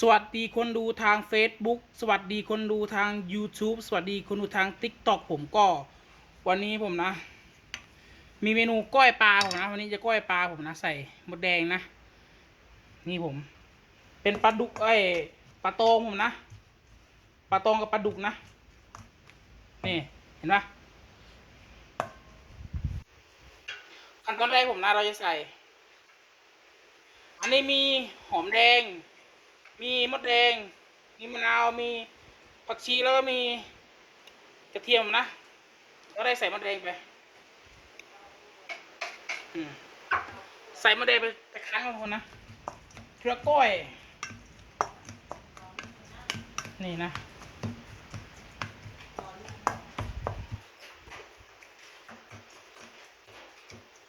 สวัสดีคนดูทาง Facebook สวัสดีคนดูทาง YouTube สวัสดีคนดูทาง TikTok ผมก็ วันนี้ผมนะ มีเมนูก้อยปลาผมนะ วันนี้จะก้อยปลาผมนะ ใส่มดแดงนะ นี่ผม เป็นปลาดุกไอ้ปลาตองผมนะปลาตองกับปลาดุกนะ นี่เห็นปะขั้นตอนแรกผมนะเราจะใส่ อันนี้มีหอมแดง มีมดแดง มีมะนาว มีผักชีแล้วก็มีกระเทียมนะก็ได้ใส่มดแดงไปใส่มดแดงไปไคั้นกับคนนะเพื่อก้อยนี่นะ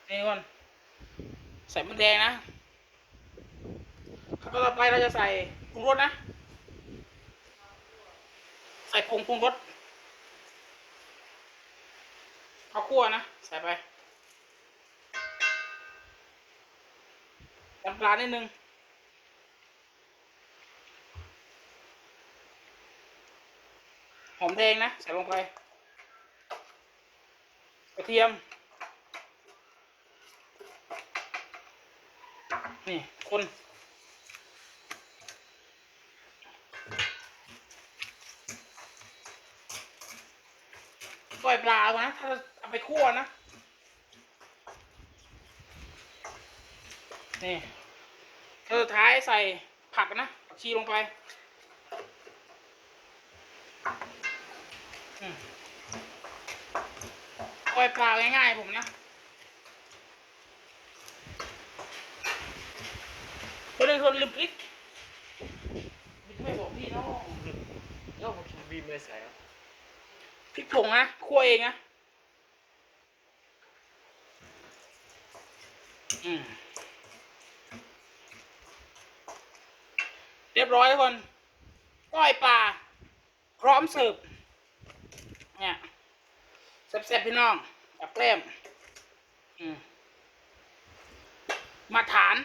นี่ก่อนใส่มดแดงนะขั้นตอนต่อไปเราจะใส่ รุงรสนะ ใส่ผงปรุงรสข้าวคั่วนะ ใส่ไปน้ำปลานิดนึงหอมแดงนะ ใส่ลงไปกระเทียม นี่ คน ก้อยปลาเอานะถ้าเอาไปคั่วนะ นี่ถ้าสุดท้ายใส่ผักนะผักชีลงไปอืมก้อยปลาง่ายๆผมนะคนหนึ่งคนลืมพริกพริกไม่บอกพี่น้องแล้วผมบีมเลยใส่ครับ พริกผงนะคั่วเองนะเรียบร้อยทุกคนก้อยปลาพร้อมเสิร์ฟเนี่ยแซ่บๆพี่น้องกับแกล้มมมาฐาน